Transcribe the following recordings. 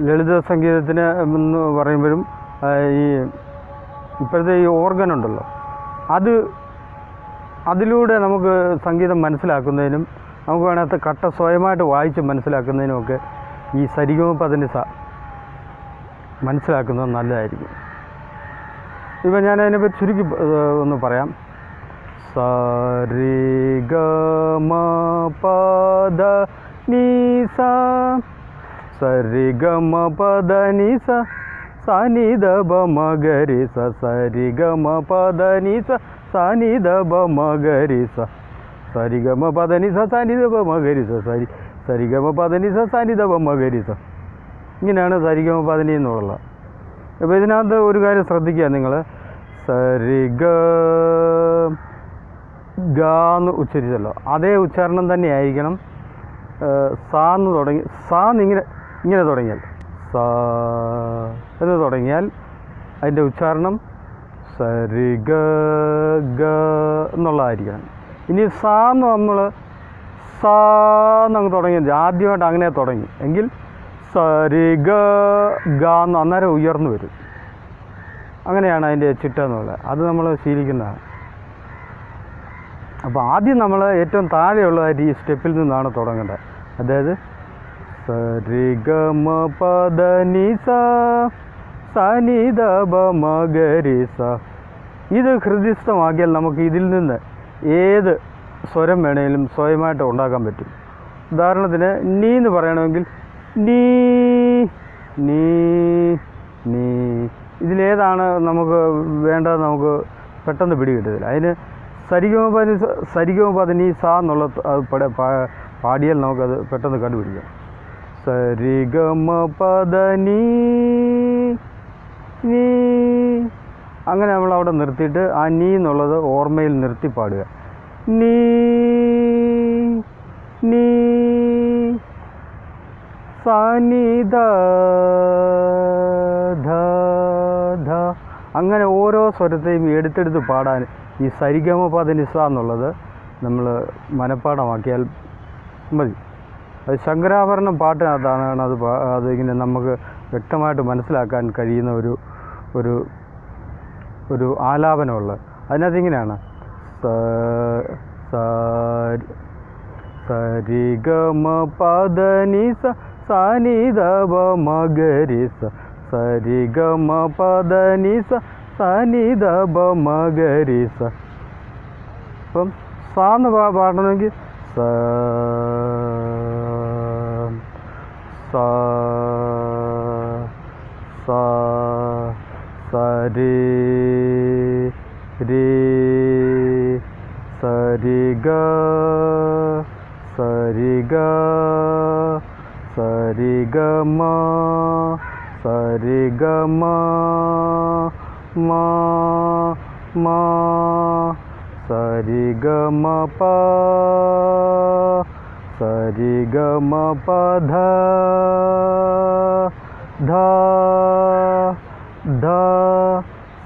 ലളിത സംഗീതത്തിന് എന്ന് പറയുമ്പോഴും ഈ ഇപ്പോഴത്തെ ഈ ഓർഗൻ ഉണ്ടല്ലോ അത് അതിലൂടെ നമുക്ക് സംഗീതം മനസ്സിലാക്കുന്നതിനും നമുക്ക് വേണത്തെ കട്ട സ്വയമായിട്ട് വായിച്ച് മനസ്സിലാക്കുന്നതിനുമൊക്കെ ഈ സരിഗമ സ മനസ്സിലാക്കുന്നത് നല്ലതായിരിക്കും. ഇപ്പം ഞാൻ അതിനെപ്പറ്റി ചുരുക്കി ഒന്ന് പറയാം. സരിഗമ പദ നീസ സരിഗമ സ സനി ദബ മഗരി സ സരിഗമ സ സനി ദബ സ സരിഗമ സ സനി ദബ സ സരി സരിഗമ സ സനി ദബ മഗരി സ ഇങ്ങനെയാണ് സരിഗമ പദനി എന്നുള്ളത്. അപ്പോൾ ഇതിനകത്ത് ഒരു കാര്യം ശ്രദ്ധിക്കുക നിങ്ങൾ സരിഗ ഗാന്ന് ഉച്ചരിച്ചല്ലോ. അതേ ഉച്ചാരണം തന്നെയായിരിക്കണം. സാന്ന് തുടങ്ങി സാന്ന് ഇങ്ങനെ ഇങ്ങനെ തുടങ്ങിയാൽ. സ എന്ന് തുടങ്ങിയാൽ അതിന്റെ ഉച്ചാരണം സരിഗ ഗ എന്നുള്ളതായിരിക്കണം. ഇനി സ എന്ന് നമ്മൾ സ എന്നങ്ങ് തുടങ്ങി ആദ്യമായിട്ട് അങ്ങനെ തുടങ്ങി. എങ്കിൽ സരിഗ എന്ന് അന്നേരം ഉയർന്നു വരും. അങ്ങനെയാണ് അതിന്റെ ചിട്ട എന്നുള്ളത്. അത് നമ്മൾ ശീലിക്കുന്നതാണ്. അപ്പോൾ ആദ്യം നമ്മൾ ഏറ്റവും താഴെയുള്ളതായിട്ട് ഈ സ്റ്റെപ്പിൽ നിന്നാണ് തുടങ്ങേണ്ടത്. അതായത് സരിഗമ നിസ സനിധ മഗരി സ ഇത് ഹൃദയസ്ഥമാക്കിയാൽ നമുക്ക് ഇതിൽ നിന്ന് ഏത് സ്വരം വേണേലും സ്വയമായിട്ട് ഉണ്ടാക്കാൻ പറ്റും. ഉദാഹരണത്തിന് നീ എന്ന് പറയണമെങ്കിൽ നീ നീ നീ. ഇതിലേതാണ് നമുക്ക് വേണ്ടത് നമുക്ക് പെട്ടെന്ന് പിടികിട്ടത്തില്ല. അതിന് സരിഗമപനി സരിഗമപദനി സ എന്നുള്ള അത് പാടിയാൽ നമുക്കത് പെട്ടെന്ന് കണ്ടുപിടിക്കാം. സരിഗമ പദനി നീ. അങ്ങനെ നമ്മൾ അവിടെ നിർത്തിയിട്ട് ആ നീ എന്നുള്ളത് ഓർമ്മയിൽ നിർത്തി പാടുക. നീ നീ. സനിത അങ്ങനെ ഓരോ സ്വരത്തെയും എടുത്തെടുത്ത് പാടാൻ ഈ സരിഗമ പദനിസ എന്നുള്ളത് നമ്മൾ മനഃപ്പാടമാക്കിയാൽ മതി. അത് ശങ്കരാഭരണം പാട്ടിനകത്താണ് അത് അതിങ്ങനെ നമുക്ക് വ്യക്തമായിട്ട് മനസ്സിലാക്കാൻ കഴിയുന്ന ഒരു ഒരു ഒരു ആലാപനമുള്ളത് അതിനകത്ത് ഇങ്ങനെയാണ്. സരിഗമ പദനി സ മകരി സരിഗമ പദനി സ മകരി അപ്പം സാന്ന് പാടണമെങ്കിൽ സ sa sa sa re re sa ga sa ga sa re ga ma sa ga ma ma ma sa re ga ma pa सरि गमपध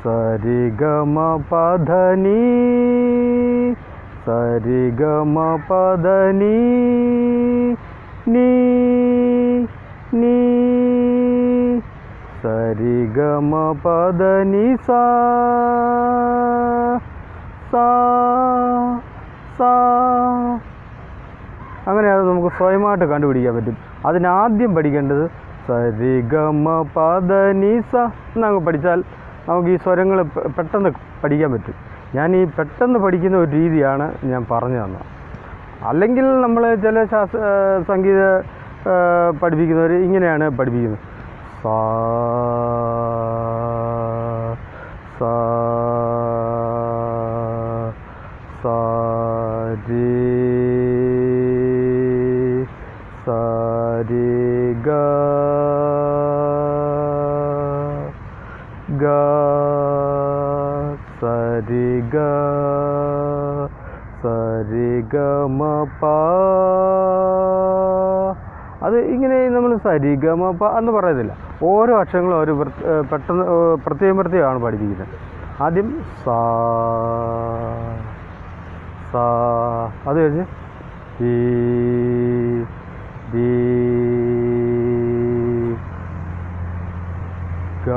सरि गमपधनी सरि गमपदनि नी नी सरि गमपधनी सा सा सा അങ്ങനെയാണ് നമുക്ക് സ്വയമായിട്ട് കണ്ടുപിടിക്കാൻ പറ്റും? അതിനാദ്യം പഠിക്കേണ്ടത് സരിഗമ പദ നിസ എന്നങ്ങ് പഠിച്ചാൽ നമുക്ക് ഈ സ്വരങ്ങൾ പെട്ടെന്ന് പഠിക്കാൻ പറ്റും. ഞാൻ ഈ പെട്ടെന്ന് പഠിക്കുന്ന ഒരു രീതിയാണ് ഞാൻ പറഞ്ഞു തന്നത്. അല്ലെങ്കിൽ നമ്മൾ ചില ശാസ്ത്ര സംഗീത പഠിപ്പിക്കുന്നവർ ഇങ്ങനെയാണ് പഠിപ്പിക്കുന്നത്. സാ സാ സരിഗമ അത് ഇങ്ങനെ നമ്മൾ സരിഗമ പ എന്ന് പറയത്തില്ല ഓരോ അക്ഷരങ്ങളും ഒരു പെട്ടെന്ന് പ്രത്യേകം പ്രത്യേകമാണ് പഠിപ്പിക്കുന്നത്. ആദ്യം സാ സാ അത് കഴിഞ്ഞ് ഈ ദീ ഗ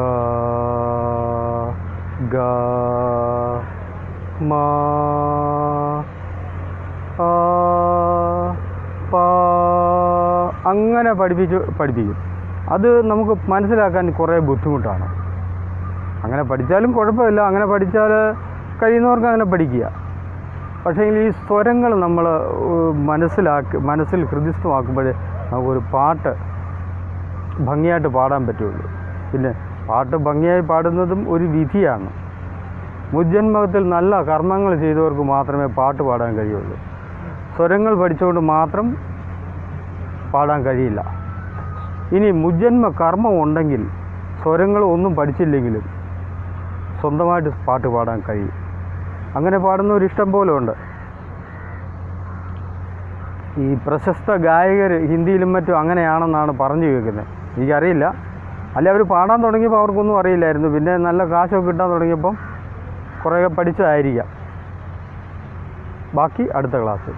മാ അങ്ങനെ പഠിപ്പിച്ച് പഠിപ്പിക്കും. അത് നമുക്ക് മനസ്സിലാക്കാൻ കുറേ ബുദ്ധിമുട്ടാണ്. അങ്ങനെ പഠിച്ചാലും കുഴപ്പമില്ല. അങ്ങനെ പഠിച്ചാൽ കഴിയുന്നവർക്ക് അങ്ങനെ പഠിക്കുക. പക്ഷേ ഈ സ്വരങ്ങൾ നമ്മൾ മനസ്സിലാക്കി മനസ്സിൽ ഹൃദയസ്ഥമാക്കുമ്പോഴേ നമുക്കൊരു പാട്ട് ഭംഗിയായിട്ട് പാടാൻ പറ്റുള്ളൂ. പിന്നെ പാട്ട് ഭംഗിയായി പാടുന്നതും ഒരു വിധിയാണ്. മുജ്ജന്മത്തിൽ നല്ല കർമ്മങ്ങൾ ചെയ്തവർക്ക് മാത്രമേ പാട്ട് പാടാൻ കഴിയുള്ളൂ. സ്വരങ്ങൾ പഠിച്ചുകൊണ്ട് മാത്രം പാടാൻ കഴിയില്ല. ഇനി മുജ്ജന്മ കർമ്മം ഉണ്ടെങ്കിൽ സ്വരങ്ങൾ ഒന്നും പഠിച്ചില്ലെങ്കിലും സ്വന്തമായിട്ട് പാട്ട് പാടാൻ കഴിയും. അങ്ങനെ പാടുന്നവരിഷ്ടം പോലെ ഉണ്ട്. ഈ പ്രശസ്ത ഗായകർ ഹിന്ദിയിലും മറ്റും അങ്ങനെയാണെന്നാണ് പറഞ്ഞു കേൾക്കുന്നത്. എനിക്കറിയില്ല. അല്ലെ അവർ പാടാൻ തുടങ്ങിയപ്പോൾ അവർക്കൊന്നും അറിയില്ലായിരുന്നു. പിന്നെ നല്ല കാശൊക്കെ കിട്ടാൻ തുടങ്ങിയപ്പം കുറേ പഠിച്ചതായിരിക്കാം. ബാക്കി അടുത്ത ക്ലാസ്സിൽ